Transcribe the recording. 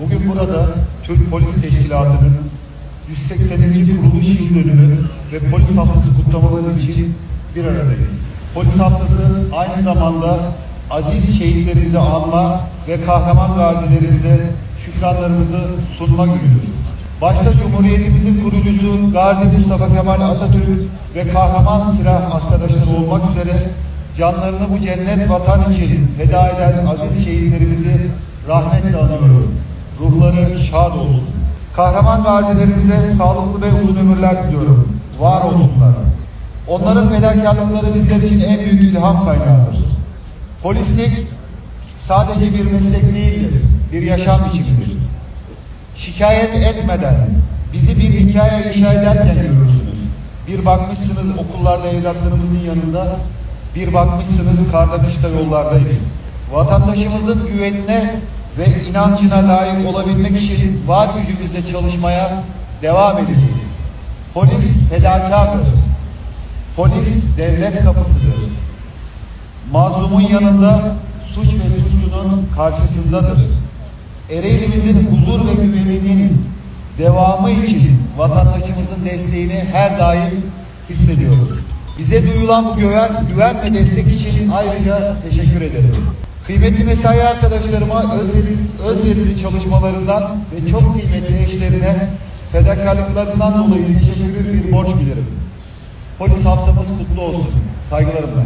Bugün burada Türk Polis Teşkilatı'nın 180. kuruluş yıl dönümü ve polis haftası kutlamaları için bir aradayız. Polis haftası aynı zamanda aziz şehitlerimizi anma ve kahraman gazilerimize şükranlarımızı sunma günüdür. Başta Cumhuriyetimizin kurucusu Gazi Mustafa Kemal Atatürk ve kahraman silah arkadaşları olmak üzere canlarını bu cennet vatan için feda eden aziz şehitlerimizi rahmetle anıyorum. Ruhları şad olsun. Kahraman gazilerimize sağlıklı ve uzun ömürler diliyorum. Var olsunlar. Onların fedakarlıkları bizler için en büyük ilham kaynağıdır. Polislik sadece bir meslek değildir, bir yaşam biçimidir. Şikayet etmeden bizi bir hikaye inşa ederken görürsünüz. Bir bakmışsınız okullarda evlatlarımızın yanında, bir bakmışsınız karda kışta yollardayız. Vatandaşımızın güvenine ve inancına layık olabilmek için var gücümüzle çalışmaya devam edeceğiz. Polis fedakardır. Polis devlet kapısıdır. Mazlumun yanında suç ve suçlunun karşısındadır. Ereğlimizin huzur ve güveninin devamı için vatandaşımızın desteğini her daim hissediyoruz. Bize duyulan bu güven, güven ve destek için ayrıca teşekkür ederim. Kıymetli mesai arkadaşlarıma özverili, özverili çalışmalarından ve çok kıymetli eşlerine fedakarlıklarından dolayı teşekkür bir borç bilirim. Polis haftamız kutlu olsun. Saygılarımla.